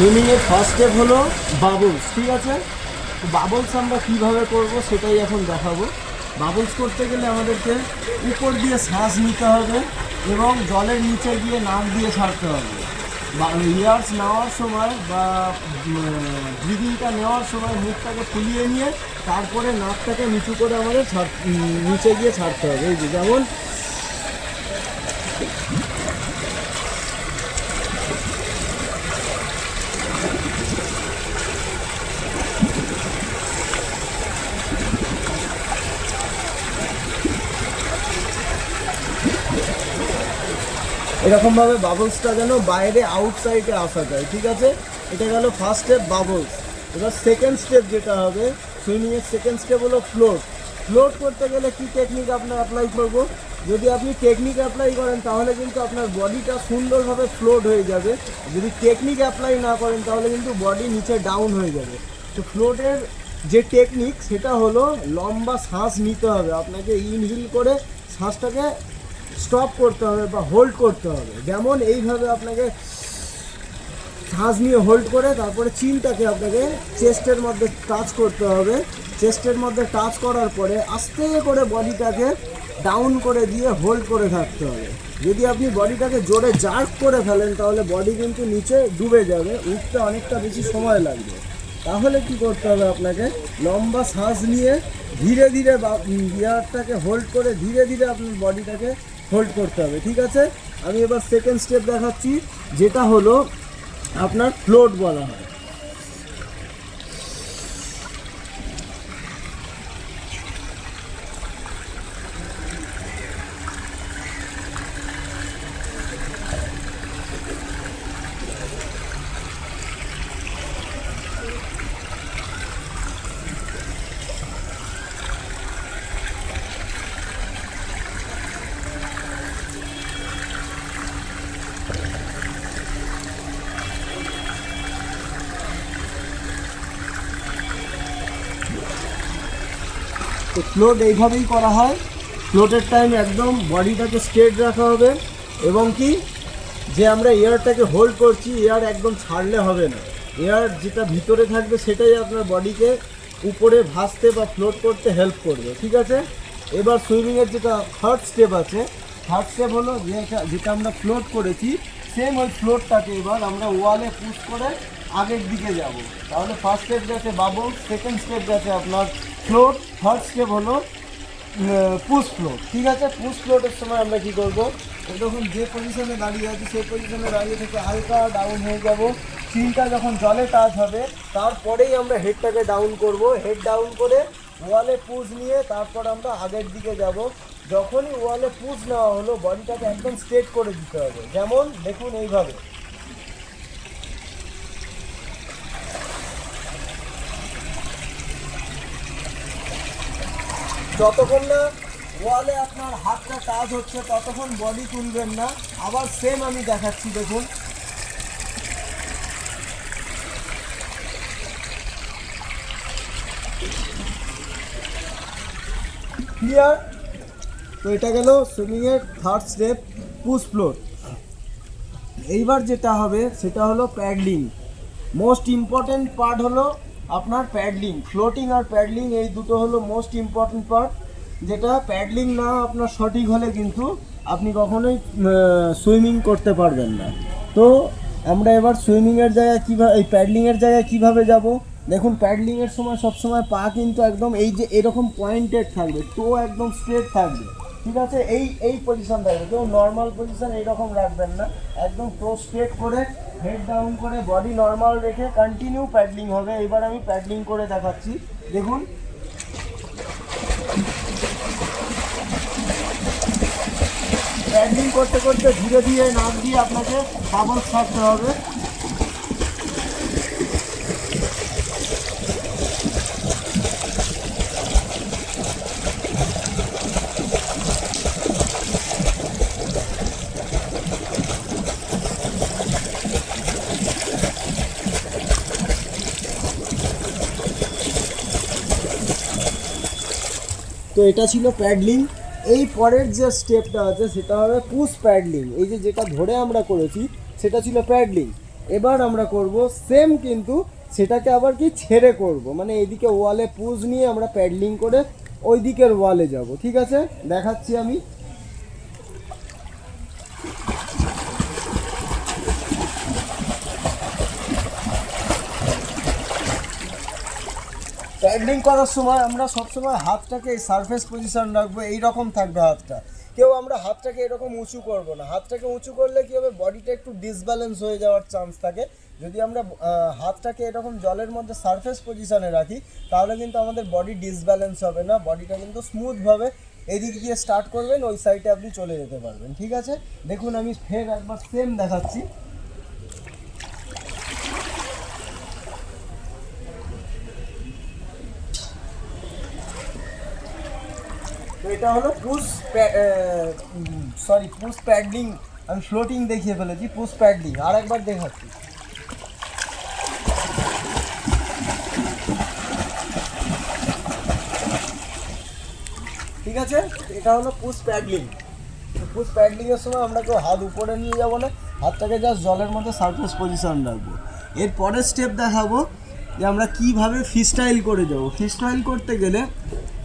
সুইমিংয়ের first step হলো bubbles ঠিক আছে? বাবলস আমরা কীভাবে করব সেটাই এখন দেখাবো। বাবলস করতে গেলে আমাদেরকে উপর দিয়ে শ্বাস নিতে হবে এবং জলের নিচে গিয়ে নাক দিয়ে ছাড়তে হবে। ইয়ার্স নেওয়ার সময় বা ব্রিদিংটা নেওয়ার সময় মুখটাকে ফুলিয়ে নিয়ে তারপরে নাকটাকে নিচু করে আমাদের নিচে গিয়ে ছাড়তে হবে। এই যে যেমন এরকমভাবে বাবলসটা যেন বাইরে আউটসাইডে আসা যায়, ঠিক আছে? এটা গেল ফার্স্ট স্টেপ বাবলস এবার সেকেন্ড স্টেপ যেটা হবে সুইমিংয়ের সেকেন্ড স্টেপ হলো ফ্লোট ফ্লোট করতে গেলে কি টেকনিক আপনার অ্যাপ্লাই করব? যদি আপনি টেকনিক অ্যাপ্লাই করেন, তাহলে কিন্তু আপনার বডিটা সুন্দরভাবে ফ্লোট হয়ে যাবে। যদি টেকনিক অ্যাপ্লাই না করেন, তাহলে কিন্তু বডি নিচে ডাউন হয়ে যাবে। তো ফ্লোটের যে টেকনিক সেটা হলো লম্বা শ্বাস নিতে হবে। আপনাকে ইনহিল করে শ্বাসটাকে স্টপ করতে হবে বা হোল্ড করতে হবে। যেমন এইভাবে আপনাকে শ্বাস নিয়ে হোল্ড করে, তারপরে চিনটাকে আপনাকে চেস্টের মধ্যে টাচ করতে হবে। চেস্টের মধ্যে টাচ করার পরে আস্তে করে বডিটাকে ডাউন করে দিয়ে হোল্ড করে থাকতে হবে। যদি আপনি বডিটাকে জোরে জার্ক করে ফেলেন, তাহলে বডি কিন্তু নিচে ডুবে যাবে, উঠতে অনেকটা বেশি সময় লাগবে। তাহলে কি করতে হবে আপনাকে? লম্বা শ্বাস নিয়ে ধীরে ধীরে বা গিয়ারটাকে হোল্ড করে ধীরে ধীরে আপনার বডিটাকে হোল্ড করতে হবে, ঠিক আছে? আমি এবার সেকেন্ড স্টেপ দেখাচ্ছি, যেটা হলো আপনার ফ্লোট বলা হয়। তো ফ্লোট এইভাবেই করা হয়। ফ্লোটের টাইম একদম বডিটাকে স্ট্রেট রাখা হবে এবং কি, যে আমরা এয়ারটাকে হোল্ড করছি এয়ার একদম ছাড়লে হবে না। এয়ার যেটা ভিতরে থাকবে সেটাই আপনার বডিকে উপরে ভাসতে বা ফ্লোট করতে হেল্প করবে, ঠিক আছে? এবার সুইমিংয়ের যেটা থার্ড স্টেপ আছে থার্ড স্টেপ হলো যেটা যেটা আমরা ফ্লোট করেছি সেম ওই ফ্লোটটাকে এবার আমরা ওয়ালে পুশ করে আগের দিকে যাব। তাহলে ফার্স্ট স্টেপ গেছে বাবল সেকেন্ড স্টেপ গেছে আপনার ফ্লোট থার্ড স্টেপ হলো পুশ ফ্লোট ঠিক আছে? পুশ ফ্লোটের সময় আমরা কি করব? যখন যে পজিশনে দাঁড়িয়ে আছি, সেই পজিশনে দাঁড়িয়ে থেকে হালকা ডাউন হয়ে যাব। চিনটা যখন জলে টাচ হবে, তারপরেই আমরা হেডটাকে ডাউন করব। হেড ডাউন করে ওয়ালে পুশ নিয়ে তারপর আমরা আগের দিকে যাব। যখনই ওয়ালে পুশ নেওয়া হলো বডিটাকে একদম স্ট্রেট করে দিতে হবে। যেমন, দেখুন এইভাবে। যতক্ষণ না ওয়ালে আপনার হাতটা টাচ হচ্ছে, ততক্ষণ বডি তুলবেন না। আবার সেম আমি দেখাচ্ছি, দেখুন। ক্লিয়ার তো এটা গেল সুইমিংয়ের থার্ড স্টেপ পুশ ফ্লোর এইবার যেটা হবে, সেটা হলো প্যাডলিং মোস্ট ইম্পর্টেন্ট পার্ট হলো আপনার প্যাডলিং ফ্লোটিং আর প্যাডলিং এই দুটো হলো মোস্ট ইম্পর্টেন্ট পার্ট যেটা প্যাডলিং না আপনার সঠিক হলে কিন্তু আপনি কখনোই সুইমিং করতে পারবেন না। তো আমরা এবার সুইমিংয়ের জায়গায় কীভাবে এই প্যাডলিংয়ের জায়গায় কীভাবে যাব? দেখুন প্যাডলিংয়ের সময় সবসময় পা কিন্তু একদম এই যে এরকম পয়েন্টেড থাকবে টো একদম স্ট্রেট থাকবে, ঠিক আছে? এই এই পজিশন থাকবে। কেউ নর্মাল পজিশন এইরকম রাখবেন না, একদম টো স্ট্রেট করে হেড ডাউন করে বডি নর্মাল রেখে কন্টিনিউ প্যাডলিং হবে। এবার আমি প্যাডলিং করে দেখাচ্ছি। দেখুন। প্যাডলিং করতে করতে ধীরে ধীরে নাক দিয়ে আপনাকে বাবল ছাড়তে হবে। তো এটা ছিল প্যাডলিং এই পরের যে স্টেপটা আছে, সেটা হবে পুশ প্যাডলিং এই যে যেটা ধরে আমরা করেছি, সেটা ছিল প্যাডলিং এবার আমরা করব সেম কিন্তু সেটাকে আবার কি ছেড়ে করব। মানে এদিকে ওয়ালে পুজ নিয়ে আমরা প্যাডলিং করে ওই দিকের ওয়ালে যাব। ঠিক আছে? দেখাচ্ছি আমি। প্যাডলিং করার সময় আমরা সবসময় হাতটাকে সারফেস পজিশন রাখব এই রকম থাকবে হাতটা। কেউ আমরা হাতটাকে এরকম উঁচু করব না। হাতটাকে উঁচু করলে কী হবে? বডিটা একটু ডিসব্যালেন্স হয়ে যাওয়ার চান্স থাকে। যদি আমরা হাতটাকে এরকম জলের মধ্যে সারফেস পজিশনে রাখি, তাহলে কিন্তু আমাদের বডি ডিসব্যালেন্স হবে না। বডিটা কিন্তু স্মুথভাবে এদিক দিয়ে স্টার্ট করবেন, ওই সাইডে আপনি চলে যেতে পারবেন। ঠিক আছে? দেখুন, আমি ফের একবার সেম দেখাচ্ছি। তো এটা হলো পুশ সরি পুশ প্যাডলিং। আমি ফ্লোটিং দেখিয়ে ফেলেছি, পুশ প্যাডলিং। আর একবার দেখাচ্ছি। ঠিক আছে? এটা হলো পুশ প্যাডলিং। পুশ প্যাডলিংয়ের সময় আমরা কেউ হাত উপরে নিয়ে যাব না, হাতটাকে জাস্ট জলের মধ্যে সারফেস পজিশন রাখব। এর পরের স্টেপ দেখাবো যে আমরা কীভাবে ফ্রিস্টাইল করে যাব। ফ্রিস্টাইল করতে গেলে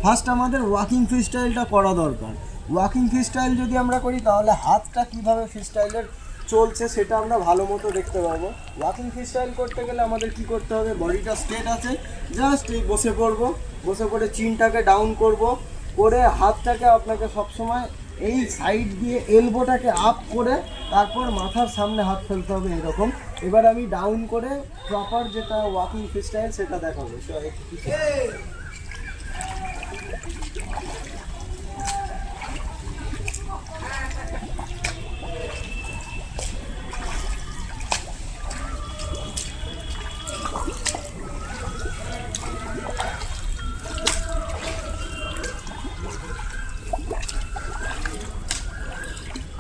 ফার্স্ট আমাদের ওয়াকিং ফ্রি স্টাইলটা করা দরকার। ওয়াকিং ফ্রি স্টাইল যদি আমরা করি, তাহলে হাতটা কীভাবে ফ্রি স্টাইলের চলছে সেটা আমরা ভালো মতো দেখতে পাবো। ওয়াকিং ফ্রি স্টাইল করতে গেলে আমাদের কি করতে হবে? বডিটা স্ট্রেট আছে। জাস্ট এই বসে পড়ব। বসে পড়ে চিনটাকে ডাউন করব। করে হাতটাকে আপনাকে সবসময় এই সাইড দিয়ে এলবোটাকে আপ করে তারপর মাথার সামনে হাত ফেলতে হবে এরকম। এবার আমি ডাউন করে প্রপার যেটা ওয়াকিং ফ্রি স্টাইল সেটা দেখাবো।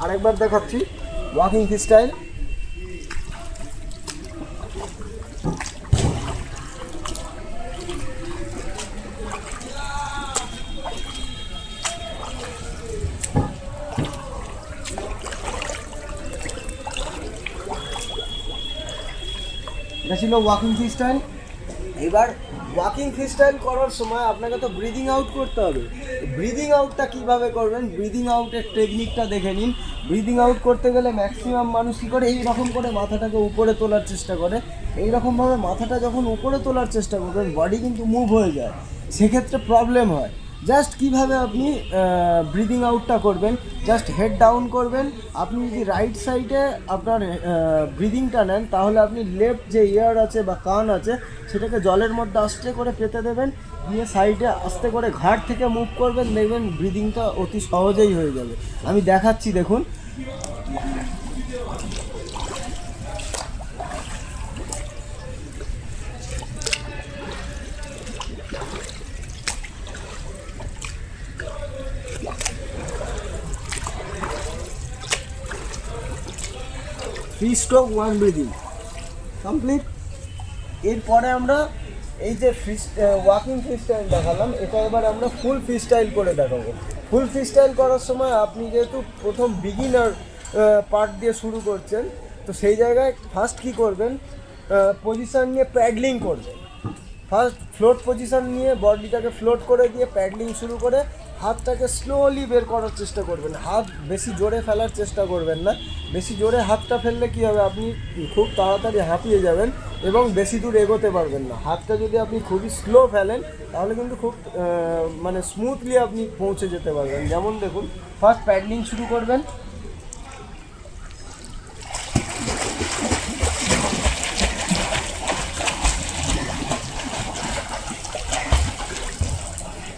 আরেকবার দেখাচ্ছি ওয়াকিং ফ্রিস্টাইল এটা ছিল ওয়াকিং স্টাইল এবার ওয়াকিং ফ্রিস্টাইল করার সময় আপনাকে তো ব্রিদিং আউট করতে হবে। ব্রিদিং আউটটা কীভাবে করবেন? ব্রিদিং আউটের টেকনিকটা দেখে নিন। ব্রিদিং আউট করতে গেলে ম্যাক্সিমাম মানুষ কী করে? এই রকম করে মাথাটাকে উপরে তোলার চেষ্টা করে। এইরকমভাবে মাথাটা যখন উপরে তোলার চেষ্টা করবেন বডি কিন্তু মুভ হয়ে যায়। সেক্ষেত্রে প্রবলেম হয়। জাস্ট কীভাবে আপনি ব্রিদিং আউটটা করবেন জাস্ট হেড ডাউন করবেন, আপনি যদি রাইট সাইডে আপনার ব্রিদিংটা নেন, তাহলে আপনি লেফট যে ইয়ার আছে বা কান আছে, সেটাকে জলের মধ্যে আস্তে করে পেতে দেবেন, দিয়ে সাইডে আস্তে করে ঘাট থেকে মুভ করবেন, দেখবেন ব্রিদিংটা অতি সহজেই হয়ে যাবে। আমি দেখাচ্ছি, দেখুন। Three stroke one breathing complete এরপরে আমরা এই যে ফ্রি ওয়াকিং ফ্রি স্টাইল দেখালাম, এটা এবার আমরা ফুল ফ্রি স্টাইল করে দেখাবো। ফুল ফ্রি স্টাইল করার সময় আপনি যেহেতু প্রথম বিগিনার পার্ট দিয়ে শুরু করছেন, তো সেই জায়গায় ফার্স্ট কী করবেন? পজিশান নিয়ে প্যাডলিং করবেন। ফার্স্ট ফ্লোট পজিশান নিয়ে বডিটাকে ফ্লোট করে দিয়ে প্যাডলিং শুরু করে হাতটাকে স্লোলি বের করার চেষ্টা করবেন। হাত বেশি জোরে ফেলার চেষ্টা করবেন না। বেশি জোরে হাতটা ফেললে কী হবে? আপনি খুব তাড়াতাড়ি হাঁপিয়ে যাবেন এবং বেশি দূর এগোতে পারবেন না। হাতটা যদি আপনি খুবই স্লো ফেলেন, তাহলে কিন্তু খুব মানে স্মুথলি আপনি পৌঁছে যেতে পারবেন। যেমন দেখুন ফার্স্ট প্যাডলিং শুরু করবেন।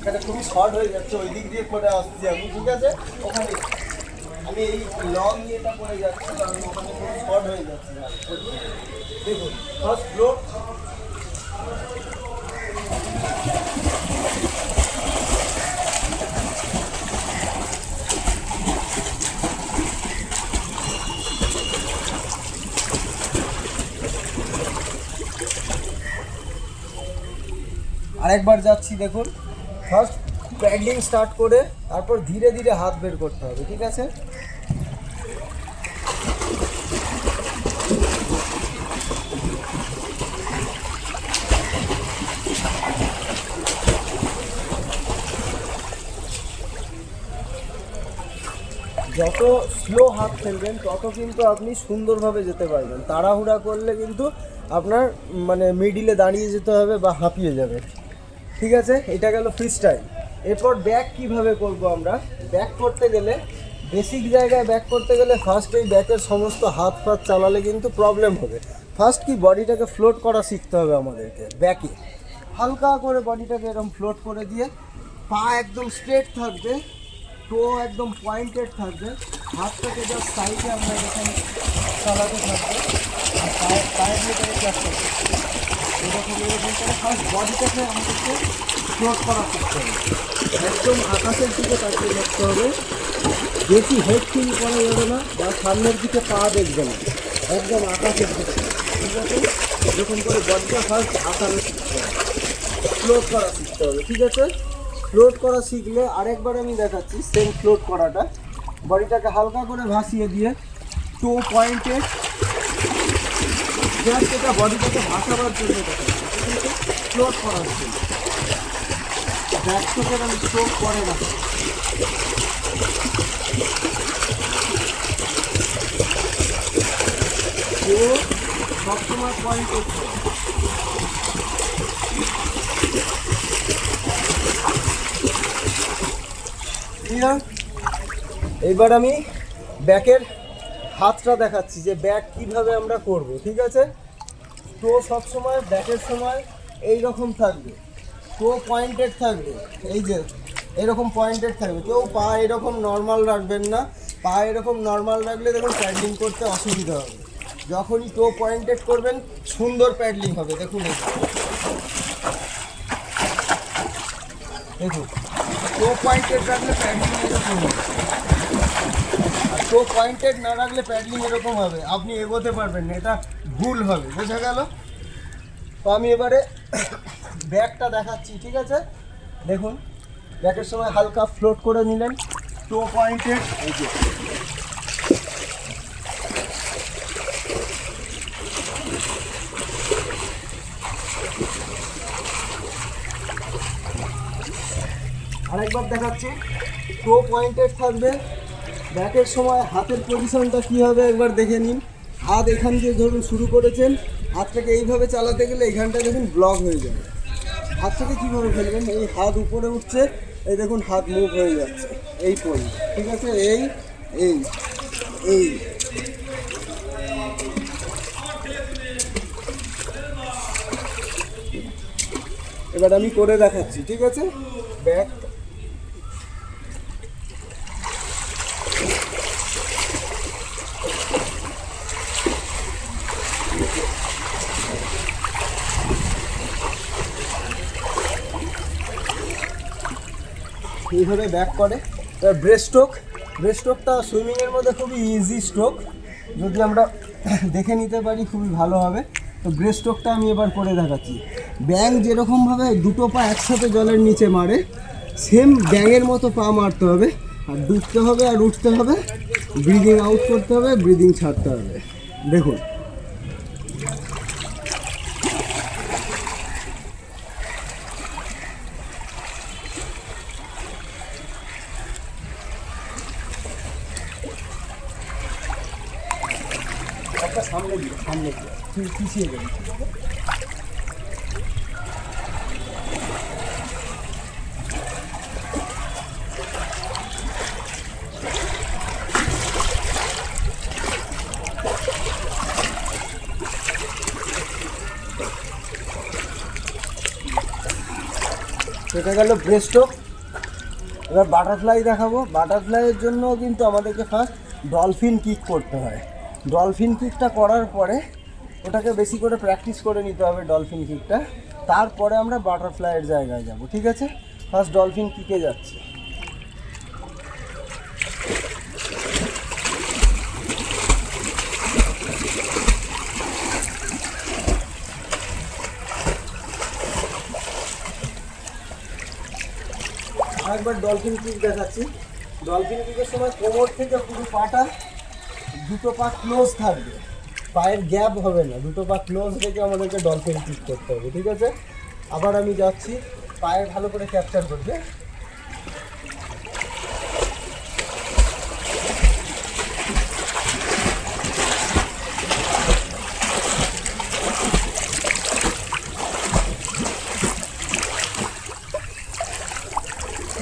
এখানে খুবই শর্ট হয়ে যাচ্ছে, ওই দিক দিয়ে করে আসছি আমি, ঠিক আছে? ওখানে আমি এই লং ইয়েটা করে যাচ্ছি, কারণ ওখানে খুব শর্ট হয়ে যাচ্ছে। দেখুন ফার্স্ট ফ্লোর আরেকবার যাচ্ছি, দেখুন। ফার্স্ট প্যাডলিং স্টার্ট করে তারপর ধীরে ধীরে হাত বের করতে হবে, ঠিক আছে? যত স্লো হাত ফেলবেন, তত কিন্তু আপনি সুন্দরভাবে যেতে পারবেন। তাড়াহুড়া করলে কিন্তু আপনার মানে মিডিলে দাঁড়িয়ে যেতে হবে বা হাঁপিয়ে যাবে ঠিক আছে? এটা গেল ফ্রি স্টাইল এরপর ব্যাক কীভাবে করব আমরা? ব্যাক করতে গেলে বেসিক জায়গায় ব্যাক করতে গেলে ফার্স্ট এই ব্যাকের সমস্ত হাত ফাত চালালে কিন্তু প্রবলেম হবে। ফার্স্ট কি বডিটাকে ফ্লোট করা শিখতে হবে আমাদেরকে ব্যাকে হালকা করে বডিটাকে এরকম ফ্লোট করে দিয়ে, পা একদম স্ট্রেট থাকবে টো একদম পয়েন্টেড থাকবে। হাতটাকে জাস্ট সাইডে আমরা এরকম চালাতে থাকব, আর পায়ের পায়ের ভিতরে ক্যাপ করব। এরকম এরকম করে ফার্স্ট বডিটাকে আমাদেরকে করা শিখতে হবে একদম আকাশের দিকে তাকিয়ে দেখতে হবে। বেশি হেড ফিল করা যাবে না? বা সামনের দিকে পা দেখবে না একদম আকাশের দিকে ঠিক আছে এরকম করে বডিটা ফার্স্ট আকারে শিখতে হবে ফ্লোট করা শিখতে হবে ঠিক আছে? ফ্লোট করা শিখলে আরেকবার আমি দেখাচ্ছি সেম ফ্লোট করাটা, বডিটাকে হালকা করে ভাসিয়ে দিয়ে, টো পয়েন্টে জাস্ট এটা বডিটাকে ভাসাবার জন্য ফ্লোট করার জন্য ব্যাক আমি স্ট্রোক করে না। সবসময় পয়েন্ট করছে এবার আমি ব্যাকের হাতটা দেখাচ্ছি যে ব্যাক কীভাবে আমরা করব, ঠিক আছে? তো সব সময় ব্যাকের সময় এই রকম থাকবে। তো পয়েন্টেড থাকবে, এই যে এরকম পয়েন্টেড থাকবে। কেউ পা এরকম নর্মাল রাখবেন না। পা এরকম নর্মাল রাখলে দেখুন প্যাডলিং করতে অসুবিধা হবে। যখনই টো পয়েন্টেড করবেন, সুন্দর প্যাডলিং হবে। দেখুন দেখুন টো পয়েন্টেড রাখলে প্যাডলিং এরকম হবে। টো পয়েন্টেড না রাখলে প্যাডলিং এরকম হবে। আপনি এগোতে পারবেন না, এটা ভুল হবে। বোঝা গেল? তো আমি এবারে ব্যাগটা দেখাচ্ছি, ঠিক আছে? দেখুন, ব্যাগের সময় হালকা ফ্লোট করে নিলেন। টো পয়েন্টেড এই যে আরেকবার দেখাচ্ছি। টো পয়েন্টেড থাকবে। ব্যাকের সময় হাতের পজিশনটা কী হবে একবার দেখে নিন। হাত এখান দিয়ে ধরুন শুরু করেছেন, হাতটাকে এইভাবে চালাতে গেলে এইখানটা দেখুন ব্লক হয়ে যাবে। হাত থেকে কীভাবে ফেলবেন? এই হাত উপরে উঠছে, এই দেখুন হাত মুভ হয়ে যাচ্ছে। এই পয়েন্ট ঠিক আছে? এই এই এই। এবার আমি করে দেখাচ্ছি, ঠিক আছে? ব্যাক এইভাবে ব্যাক করে। এবার ব্রেস্ট স্ট্রোক স্ট্রোকটা সুইমিংয়ের মধ্যে খুবই ইজি স্ট্রোক যদি আমরা দেখে নিতে পারি, খুবই ভালো হবে। তো ব্রেস্ট স্ট্রোকটা আমি এবার করে দেখাচ্ছি। ব্যাং যেরকমভাবে দুটো পা একসাথে জলের নিচে মারে সেম ব্যাঙের মতো পা মারতে হবে। আর ডুবতে হবে আর উঠতে হবে। ব্রিদিং আউট করতে হবে ব্রিদিং ছাড়তে হবে। দেখুন একটা সামনে দিয়ে সামনে দিয়ে পি- পিছিয়ে যাবে সেটা গেল ব্রেস্টক এবার বাটারফ্লাই দেখাবো। বাটারফ্লাইয়ের জন্য কিন্তু আমাদেরকে ফার্স্ট ডলফিন কিক করতে হয়। ডলফিন কিকটা করার পরে ওটাকে বেশি করে প্র্যাকটিস করে নিতে হবে ডলফিন কিকটা তারপরে আমরা বাটারফ্লাইয়ের জায়গায় যাব, ঠিক আছে? ফার্স্ট ডলফিন কিকে যাচ্ছে আরেকবার ডলফিন কিক দেখাচ্ছি। ডলফিন কিকের সময় কোমর থেকে পুরো পাটা দুটো পা ক্লোজ থাকবে। পায়ের গ্যাপ হবে না, দুটো পা ক্লোজ রেখে আমাদেরকে ডলফিন কিক করতে হবে, ঠিক আছে? আবার আমি যাচ্ছি, পায়ে ভালো করে ক্যাপচার করবে।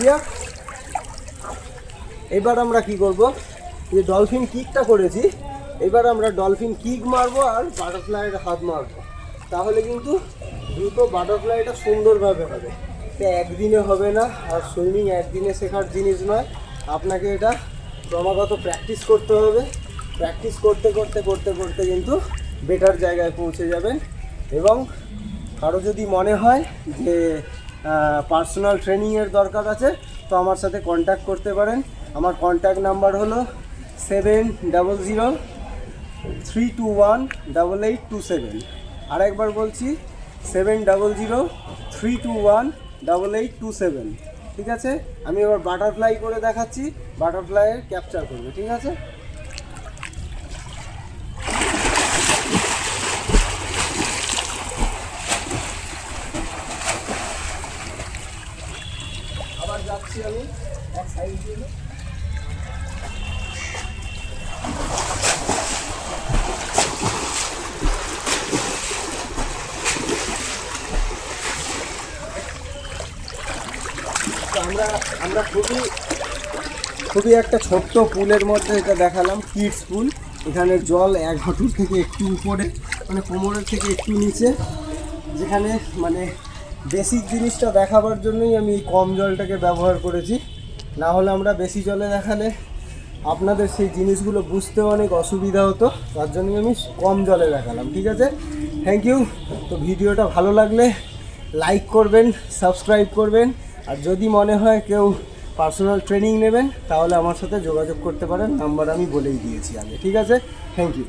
ক্লিয়ার এবার আমরা কি করব? যে ডলফিন কিকটা করেছি, এবার আমরা ডলফিন কিক মারবো আর বাটারফ্লাইয়ের হাত মারবো। তাহলে কিন্তু দ্রুত বাটারফ্লাইটা সুন্দরভাবে হবে। এটা একদিনে হবে না, আর সুইমিং একদিনে শেখার জিনিস নয়। আপনাকে এটা ক্রমাগত প্র্যাকটিস করতে হবে। প্র্যাকটিস করতে করতে করতে করতে কিন্তু বেটার জায়গায় পৌঁছে যাবেন। এবং কারও যদি মনে হয় যে পার্সোনাল ট্রেনিংয়ের দরকার আছে, তো আমার সাথে কন্ট্যাক্ট করতে পারেন। আমার কন্ট্যাক্ট নাম্বার হলো seven double zero three two one double eight two seven আরেকবার বলছি seven double zero three two one double eight two seven ঠিক আছে? আমি এবার বাটারফ্লাই করে দেখাচ্ছি বাটারফ্লাইয়ের ক্যাপচার করবে, ঠিক আছে? আমরা আমরা খুবই খুবই একটা ছোট্ট পুলের মধ্যে এটা দেখালাম, কিডস পুল। এখানে জল এক হাঁটুর থেকে একটু উপরে মানে কোমরের থেকে একটু নিচে, যেখানে মানে বেসিক জিনিসটা দেখাবার জন্যই আমি এই কম জলটাকে ব্যবহার করেছি। না হলে আমরা বেশি জলে দেখালে আপনাদের সেই জিনিসগুলো বুঝতে অনেক অসুবিধা হতো, তার জন্যই আমি কম জলে দেখালাম, ঠিক আছে? থ্যাংক ইউ তো ভিডিওটা ভালো লাগলে লাইক করবেন সাবস্ক্রাইব করবেন, আর যদি মনে হয় কেউ পার্সোনাল ট্রেনিং নেবেন, তাহলে আমার সাথে যোগাযোগ করতে পারেন নাম্বার আমি বলেই দিয়েছি আগে, ঠিক আছে? Thank you